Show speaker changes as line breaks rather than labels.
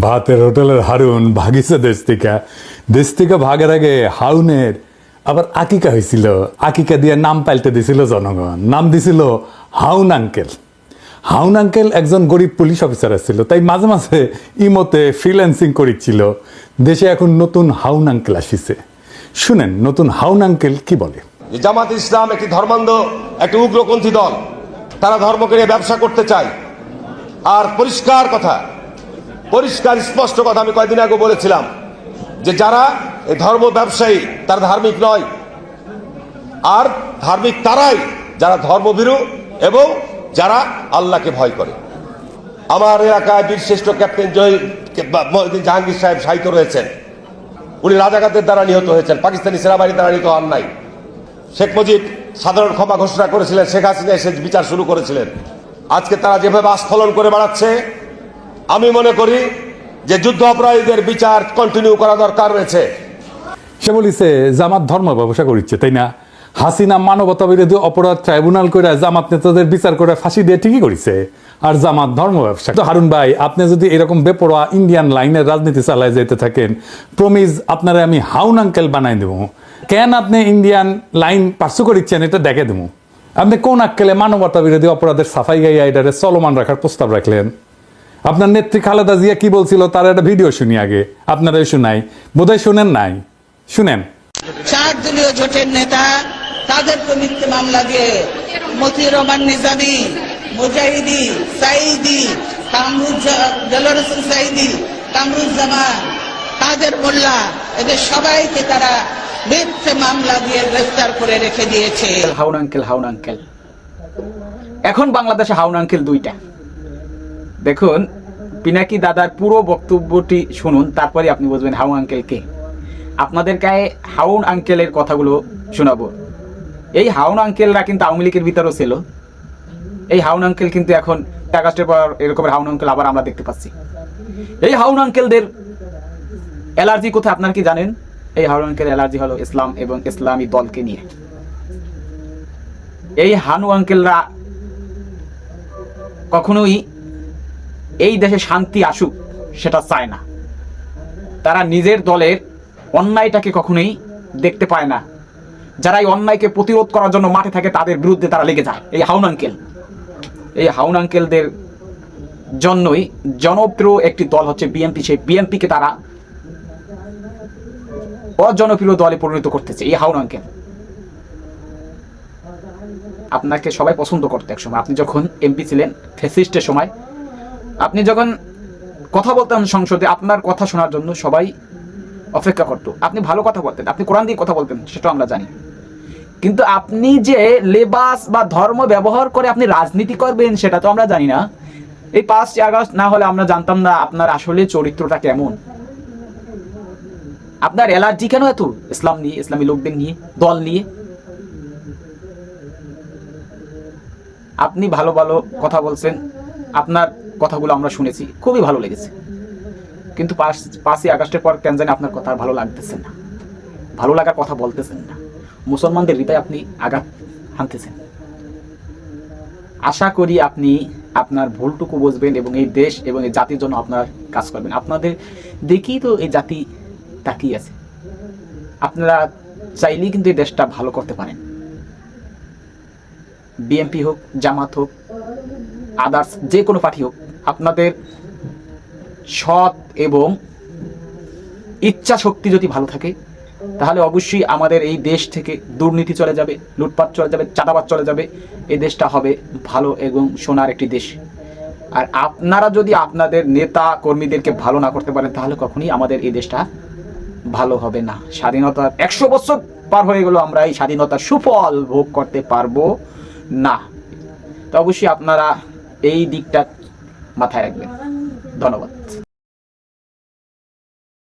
ভাতের হোটেলের হারুন ভাগিছে দেশ থেকে দেশ থেকে ভাগের আগে হাউনের আবার আকিকা হয়েছিল আকিকা দিয়ে নাম পাল্টে দিছিল জনগণ। নাম দিছিল হাউন আঙ্কেল। হাউন আঙ্কেল একজন গরিব পুলিশ অফিসার ছিল তাই মাঝে মাঝে ইমতে ফ্রিল্যান্সিং করিচ্ছিল। দেশে এখন নতুন হাউন আঙ্কেল আসিছে। শুনেন, নতুন হাউন আঙ্কেল কি বলে?
জামাত ইসলাম একটি ধর্মান্ধ, একটি উগ্রপন্থী দল। তারা ধর্মকে নিয়ে ব্যবসা করতে চায়। আর পরিষ্কার কথা পরিষ্কার, স্পষ্ট কথা আমি কয়েকদিন আগে বলেছিলাম যে যারা এই ধর্ম ব্যবসায়ী, তারা ধার্মিক নয়। আর ধার্মিক তারাই যারা ধর্মভীরু এবং যারা আল্লাহকে ভয় করে। আমার এলাকায় বীরশ্রেষ্ঠ ক্যাপ্টেন জহির জাহাঙ্গীর সাহেব সাহিত্য রয়েছেন। উনি রাজাকারদের দ্বারা নিহত হয়েছেন, পাকিস্তানি সেনাবাহিনীর দ্বারা নিহত হন নাই। শেখ মুজিব সাধারণ ক্ষমা ঘোষণা করেছিলেন, শেখ হাসিনা এসে বিচার শুরু করেছিলেন। আজকে তারা যেভাবে আস্ফলন করে বেড়াচ্ছে আমি মনে করি যে যুদ্ধ অপরাধীদের বিচার কন্টিনিউ করা দরকার রয়েছে।
সে বলিছে জামাত ধর্ম ব্যবসা করিচ্ছে, তাই না? হাসিনা মানবতা বিরোধী অপরাধ ট্রাইব্যুনাল করে জামাত নেতাদের বিচার করে ফাঁসি দিয়ে ঠিকই করিছে, আর জামাত ধর্ম ব্যবসা। তো হারুন ভাই, আপনি যদি এরকম বেপরোয়া ইন্ডিয়ান লাইনের রাজনীতি চালায় যেতে থাকেন প্রমিজ আপনারা আমি হাউন আঙ্কেল বানাই দেবো। কেন আপনি ইন্ডিয়ান লাইন পার্সু করিচ্ছেন এটা দেখে দেবো? আপনি কোন আক্কেলে মানবতা বিরোধী অপরাধের সাফাই গাইয়া এটারে চলমান রাখার প্রস্তাব রাখলেন? আপনার নেত্রী খালেদা জিয়া কি বলছিল তার একটা ভিডিও শুনি আগে। আপনারাই শুনাই বোধহয় শুনেন নাই। শুনেন।
চার দলীয় জোটের নেতা তাদেরকে মিথ্যে মামলা দিয়ে মতিউর রহমান নিজামী মুজাহিদি সাইদি কামরুজ্জামান সাইদি কামরুজ্জামান তাদের মোল্লা এদের সবাইকে তারা মিথ্যে মামলা দিয়ে গ্রেফতার করে রেখে দিয়েছে।
হাউন আঙ্কেল হাউন আঙ্কেল। এখন বাংলাদেশে হাউন আঙ্কেল দুইটা। দেখুন, পিনাকি দাদার পুরো বক্তব্যটি শুনুন, তারপরে আপনি বুঝবেন হাউন আঙ্কেল কে। আপনাদের গায়ে হাউন আঙ্কেলের কথাগুলো শোনাবো। এই হাউন আঙ্কেলরা কিন্তু আওয়ামী লীগের ভিতরেও ছিল। এই হাউন আঙ্কেল কিন্তু এখন আগস্টের পর এরকমের হাউন আঙ্কেল আবার আমরা দেখতে পাচ্ছি। এই হাউন আঙ্কেলদের অ্যালার্জি কোথায় আপনারা কি জানেন? এই হাউন আঙ্কেল অ্যালার্জি হলো ইসলাম এবং ইসলামী দলকে নিয়ে। এই হানু আঙ্কেলরা কখনোই এই দেশে শান্তি আসুক, সেটা চায় না। তারা নিজের দলের অন্যায়টাকে কখনোই দেখতে পায় না। যারা এই অন্যায়কে প্রতিরোধ করার জন্য মাঠে থাকে, তাদের বিরুদ্ধে তারা লেগে যায়। এই হাউন আঙ্কেল। এই হাউন আঙ্কেলদের জন্যই জনপ্রিয় একটি দল হচ্ছে বিএনপি। সেই বিএনপিকে তারা অজনপ্রিয় দলে পরিণত করতেছে। এই হাউন আঙ্কেল। আপনাকে সবাই পছন্দ করতে একসময়। আপনি যখন এমপি ছিলেন ফেসিস্টের সময় যখন কথা বলতেন সংসদে, আপনার কথা শোনার জন্য সবাই অপেক্ষা করতো। আপনি ভালো কথা বলতেন, আপনি কোরআন দিয়ে কথা বলতেন সেটা আমরা জানি। কিন্তু আপনি যে লেবাস বা ধর্ম ব্যবহার করে আপনি রাজনীতি করবেন, সেটা তো আমরা জানি না। এই পাঁচই আগস্ট না হলে আমরা জানতাম না আপনার আসলে চরিত্রটা কেমন। আপনার অ্যালার্জি কেন এত? ইসলাম নিয়ে, ইসলামী লোকদের নিয়ে, দল নিয়ে। আপনি ভালো ভালো কথা বলছেন, আপনার কথাগুলো আমরা শুনেছি, খুবই ভালো লেগেছে। কিন্তু পাঁচ পাঁচই আগস্টের পর কেন জানি আপনার কথা ভালো লাগতেছে না। ভালো লাগার কথা বলতেছেন না। মুসলমানদের হৃদয় আপনি আঘাত হানতেছেন। আশা করি আপনি আপনার ভুলটুকু বুঝবেন এবং এই দেশ এবং এই জাতির জন্য আপনার কাজ করবেন। আপনাদের দেখেই তো এই জাতি তাকিয়ে আছে। আপনারা চাইলেই কিন্তু এই দেশটা ভালো করতে পারেন। বিএনপি হোক, জামাত হোক আদার্স যে কোনো পার্টি হোক, আপনাদের সৎ এবং ইচ্ছা শক্তি যদি ভালো থাকে, তাহলে অবশ্যই আমাদের এই দেশ থেকে দুর্নীতি চলে যাবে, লুটপাট চলে যাবে চাঁদাবাদ চলে যাবে। এই দেশটা হবে ভালো এবং সোনার একটি দেশ। আর আপনারা যদি আপনাদের নেতা কর্মীদেরকে ভালো না করতে পারেন, তাহলে কখনই আমাদের এই দেশটা ভালো হবে না। স্বাধীনতার একশো বছর পার হয়ে গেল, আমরা এই স্বাধীনতার সুফল ভোগ করতে পারব না। তো অবশ্যই আপনারা এই দিকটা মাথায় রাখবেন। ধন্যবাদ।